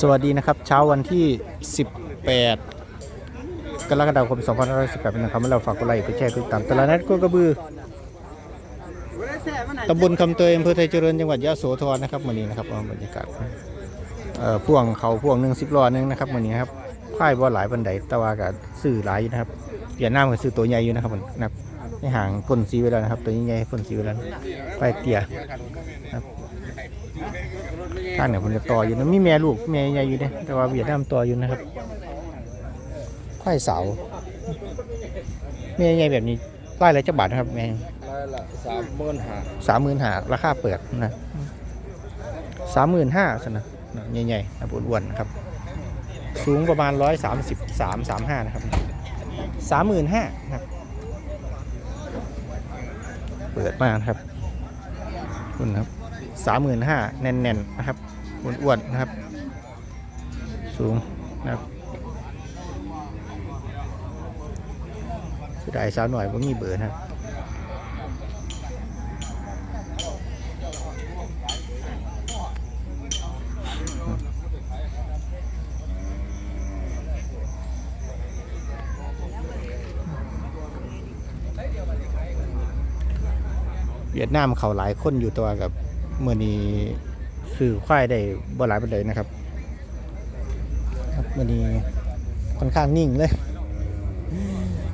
สวัสดีนะครับ เช้าวันที่ 18 กรกฎาคม 2518เป็นะครับเมื่อเราฝากกดไลค์กดแชร์กดติดตามตลาดนัดก็กระบือตำบลคำเตยอำเภอไทยเจริญจังหวัดยะโสธรนะครับวันนี้นะครับเอาบรรยากาศเอ่อพ่วงเขาพ่วงหนึ่งสิบล้อนึงนะครับวันนี้ครับค่ายบ่หลายบันไดต่ว่ากับสื่อหลายอยู่นะครับเปลี่ยนหน้ามันซื้อตัวใหญ่อยู่นะครับผมนะครับในห่างพ่นสีไว้แล้วนะครับ ตัวใหญ่ๆพ่นสีไว้แล้วไปเตี่ยครับ ท่านเนี่ยผมจะต่ออยู่นะมีแม่ลูกแม่ใหญ่อยู่เนี่ยแต่ว่าเวียดนามต่ออยู่นะครับควายเสาแม่ใหญ่แบบนี้ไล่อะไรจะบาทนะครับแม่รายละสามหมื่นห้าสามหมื่นหาราคาเปิดนะสามหมื่นห้าสนะใหญ่ๆนะอ้วนๆนะครับ สูงประมาณร้อยสามสิบสามสามห้านะครับสามหมื่นห้าครับเปิดมากนะครับคุณครับ สามหมื่นห้าแน่นๆนะครับอ้วนๆนะครับ สูงนะครับเสียดายสาวหน่อยว่ามีเบอร์นะครับเวียดนามเขาหลายคนอยู่ตัวกับ เมื่อนี้ซื้อควายได้บ่หลายปานใดนะครับ ครับเมื่อนี้ค่อนข้างนิ่งเลย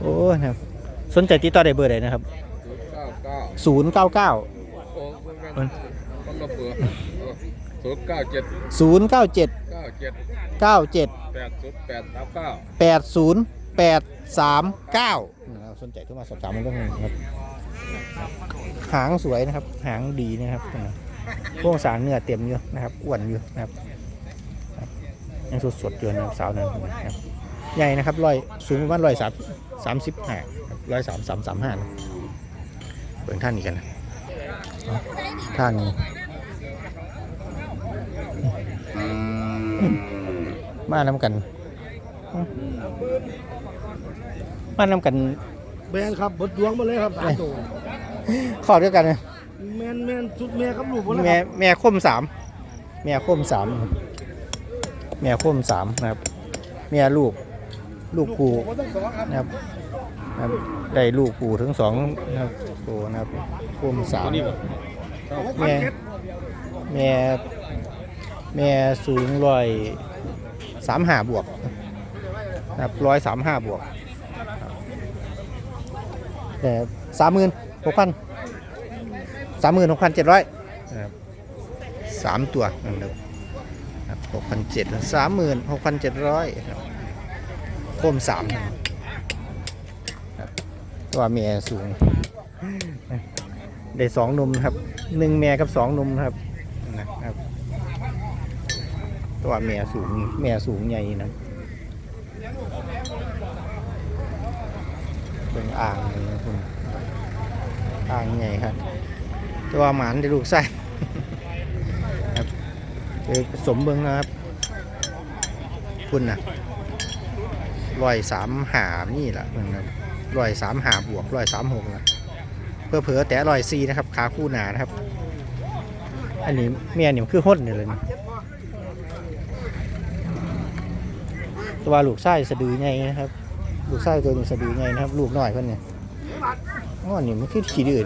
โอ้ยนะครับ สนใจติดต่อได้เบอร์ใดนะครับศูนย์เก้าเก้า099โอ้มันมันระเบิดศูนย์เก้าเจ็ด097เก้าเจ็ด97 แปดศูนย์แปดสามเก้า80839นะครับสนใจโทรมาสอบถามมันเรื่องนี้ครับ หางสวยนะครับ หางดีนะครับ พวกสารเนื้อเต็มอยู่นะครับอ้วนอยู่นะครับครับยังสดสดๆอยู่นะครับสาวนั้นนะครับใหญ่นะครับร้อยสูงประมาณร้อยสามสามสิบห้าร้อยสามสามสามห้าเปิดท่านนี้กันนะเอาท่านนี้มานำกัน มานำกันแมนครับบดดวงมาเลยครับสามตัวขอด้วยกันนะแมนแมนชุดแม่ครับลูกหมดเลยคแม่รับแม่คมสามแม่คมสามแม่คมสามนะครับ แม่ลูกลูกปูหมดทั้งสองครับนะครับนะครับได้ลูกปูทั้งสองนะครับปูนะครับคมสามหกพันเจ็ดแม่แม่สูงร้อยสามห้าบวกนะครับร้อยสามห้าบวกครับแต่สามหมื่นหกพัน สามหมื่นหกพันเจ็ดร้อยนะครับสามตัวนะครับหกพันเจ็ดสามหมื่นหกพันเจ็ดร้อยครับโคมสามครับตัวเมียสูง ได้สองนมครับหนึ่งแม่กับสองนมครับนะครับ ตัวแม่สูงแม่สูงใหญ่นะเป็นอ่างเลยนะคุณอ่างใหญ่ครับ ตัวหมานได้ลูกไส้ครับผสมเบิ้งนะครับคุณนะร้อยสามหานี่แหละนครับร้อยสามหาบวกร้อยสามหกนะเพื่อเผลอแต่ลอยซีนะครับขาคู่หนานะครับ อันนี้เมียนี่มันคือห้นนี่ยเลยนะตัวลูกไส้สะดือไงนะครับ ลูกไส้ตัวนี้สะดือไงนะครับ ลูกน้อยเพิ่อนเนี่ยง้อนี่มันคือขี้ดื้อ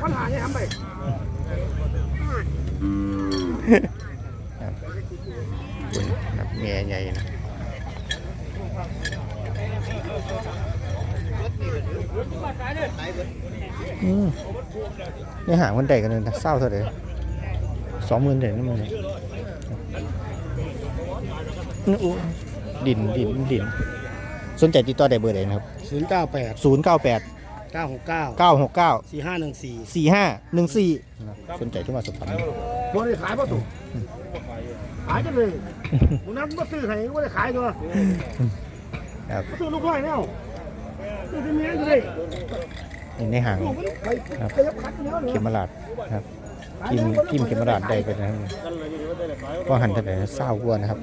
หกพันหาเนี่ยทำไปคุณนะครับเมียใหญ่นะอืมนี่หางคนใดกันเลยนะเศร้าเท่าไหร่สองหมื่นเท่าไหร่นี่มันเนี่ยนี่อู้ดินดินดินสนใจติดต่อได้เบอร์ใดนะครับศูน ย์เก้าแปดศูนย์เก้าแปดเก้าหกเก้าเก้าหกเก้าสี่ห้าหนึ่งสี่สี่ห้าหนึ่งสี่สนใจที่มาสอบถามบริขายป่ะตู่ขายกันเลยมึงนั้นมาซื้อให้ไม่ได้ขายตัวครับมาซื้อลูกน้อยเนี่ยซื้อที่เมียอยู่เลยนี่ในห่างลูกมันไปครับไปยับคัดเนี้ยเลยเขมราดนะครับพิมพ์พิมพ์เขมราดได้ไปนะครับก็หันทางไหนเศร้ากว่านะครับ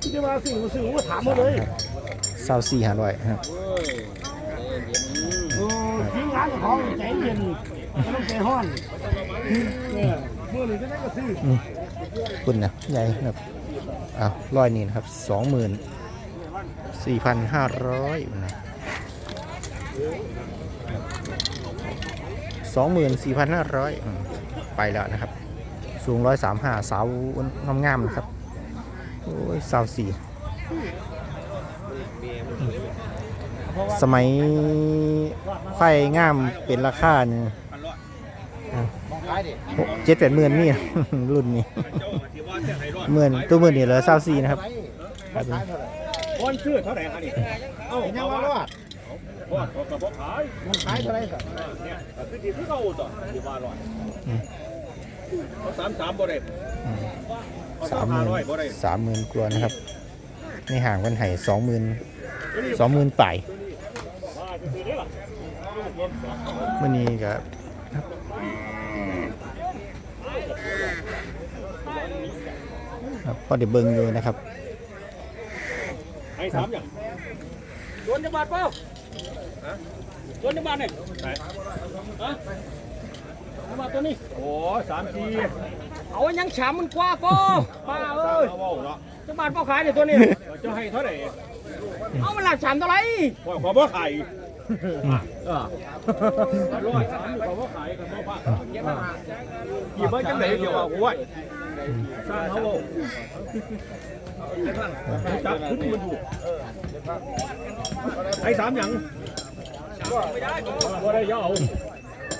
ที่จะมาซื้อมาซื้อมาถามมาเลย เศร้าสี่ห้าร้อยครับโอ้ทีมงานของใจเย็นไม่ต้องใจห้อนเนี่ยมื่อหรือจะได้ก็ซื้ออืมคุณนะใหญ่นะครับอ้าวร้อยนี่นะครับสองหมื่นสี่พันห้าร้อยนะสองหมื่นสี่พันห้าร้อยไปแล้วนะครับ สูงร้อยสามห้าสาวงามๆนะครับ โอ้ยสาวสี่ สมัยไข่งามเป็นราคาเนี่ยขายดิเจ็ดแปดหมื่นนี่รุ่นนี้หมื่นตัวหมื่นนี่เหลือสาวสี่นะครับขายเท่าไหร่คนชื่อเท่าไหร่ครับนี่เอ้าเห็นยังว่ารอดพอดกระบอกขายมันขายเท่าไหร่สักเนี่ยคือที่ที่เขาต่อที่บ้านร้อยอืมเขาสามสามบ่ได้อืมเขาสามหมื่นร้อยบ่ได้สามหมื่นกว่านะครับในห่างกันไห่สองหมื่น สองหมื่นป่ายมื่อนี้ก็ครับพอเดี๋ยวเบิ่งอยู่นะครับให้สามอย่างโดนจังหวัดเปล่าฮะโดนจังหวัดเนี่ยไหนฮะจังหวัดตัวนี้โอ้สามทีเอายังฉามันกว่าก็ป้าเอ้ยเอาเอาเนาะจะบาทพ่อขายเดี๋ยวตัวนี้เจ้าให้เท่าไหร่ เอามันหลักฉามเท่าไหรพ่อขอบ่ขายเออร้อยสามขอบ่ขายกันบ่พลาดกี่เบิ่งจังได๋เกี่ยวกับหัวสร้างเขาบ่จับคุ้มมันอยู่ให้สามอย่างบ่ได้ยาว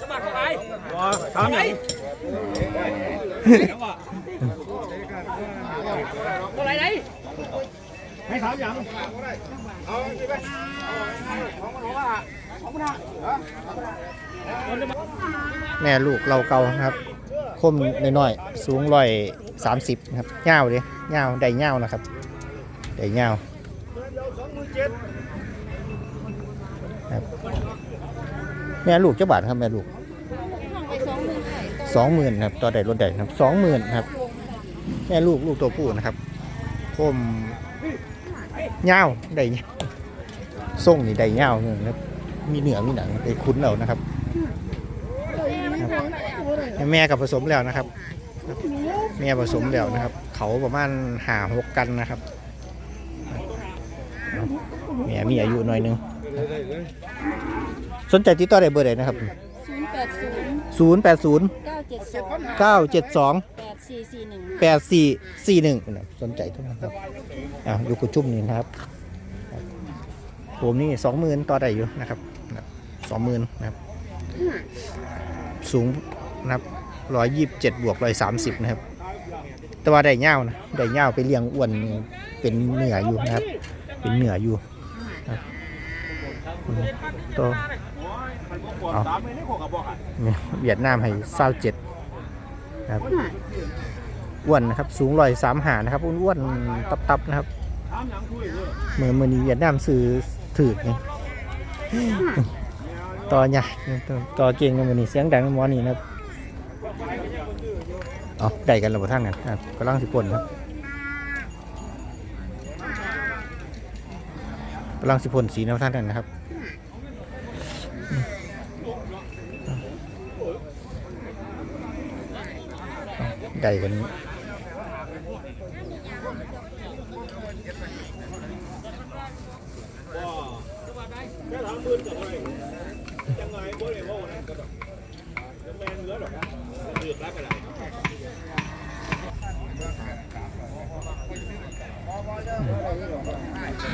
จะบาทพ่อขายว่าสามอย่างเท่าไหรไหน ให้สามอย่างแม่ลูกเราเก่าครับ คมน้อยๆสูงร้อยสามสิบครับเงาเลยเงาได้เงานะครับได้เงาครับแม่ลูกเจ้าบาทครับแม่ลูกสองหมื่นครับต่อได้รถได้ครับสองหมื่นครับ แม่ลูกลูกตัวผู้นะครับคม เงาวได้เงาส่งนี่ได้เงาวเงินครับมีเหนือมีหนังไปคุ้นเอานะครับ แม่กับผสมแล้วนะครับ แม่ผสมแล้วนะครับ เขาประมาณหาหกกันนะครับแม่มีอายุหน่อยหนึงสนใจติดต่อได้เบอร์ใดนะครับศูนย์แปดศูนย์ 0 8 0 เก้าเจ็ดสอง9 7 2 แปดสี่สี่หนึ่ง 8 4 4 1สนใจทุกท่านครับอ่าอยู่กุชุ่มนี่นะครับผมนี่สองหมื่นต่อได้อยู่นะครับสองหมื่นนะครับ สูงนะครับร้อยยี่สิบเจ็ดบวกร้อยสามสิบนะครับ แต่ว่าได้เง่านะได้เง่าไปเลี้ยงอ้วนเป็นเหนืออยู่นะครับ เป็นเหนืออยู่นะครับอืมตัว เอาสามไม่ได้ขอกับบ่ขายเนี่ยเวียดนามให้เศร้าเจ็ดนะครับอ้วนนะครับ สูงร้อยสามหานะครับอ้วนๆตับๆนะครับสามอย่างคุยเลยเมื่อมื่อนี้เวียดนามซื้อถือไงต่อใหญ่ต่อเก่งกันมื่อนี้เสียงดังมอนี่นะครับเอาได้กันแล้วบ่ท่านกันครับกำลังสิปนครับกำลังสิปนสีแนวท่านกันนะครับะไร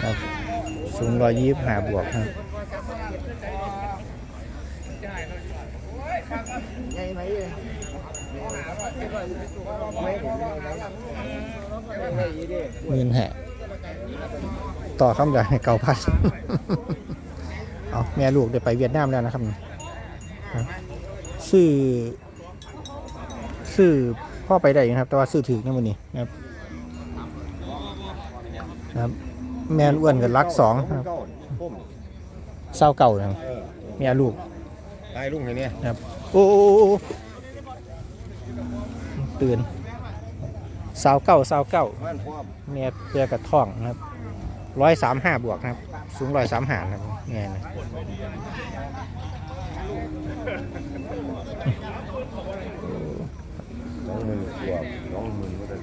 ครับสูงร้อยยี่สิบห้าบวกครับ ห็นไม่ยี่ดิเงินแหะต่อคำใหญ่เก่าพัดเอาแม่ลูกได้ไปเวียดนามแล้วนะครับครับซื้อซื้อพ่อไปได้อยู่นะครับ แต่ว่าซื้อถือนะวันนี้นะครับครับแม่นอ้วนกับรักสองครับพุ่มเศร้าเก่านะครับแม่ลูกตายลุงไงเนี่ยนะครับ โอ้โอ้โอ้โอ้ ตื่นสาวเก้าสาวเก้าบ้านพ่อมเมียเปียกับท้องนะครับร้อยสามห้าบวกนะครับ สูงร้อยสามหานะครับเนี่ยนะสองหมื่นกว่าสองหมื่นก็ได้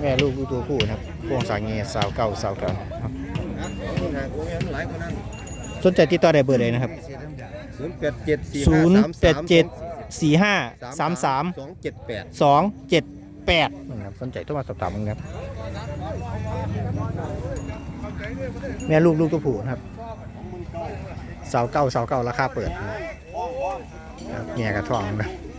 แม่ลูกดูตัวผู้นะครับพวงสางเงียสาวเก่าสาวเก่าครับ หากูยังหลายกว่านั้นสนใจติดต่อได้เบอร์เลยนะครับ ศูนย์แปดเจ็ดสี่ศูนย์แปดเจ็ดสี่ห้าสามสามสองเจ็ดแปดสองเจ็ดแปดนะครับสนใจต้องมาสอบถามกันครับ แม่ลูกลูกตัวผู้นะครับสาวเก้าสาวเก้าราคาเปิดนะครับแง่กระท่องนะครับ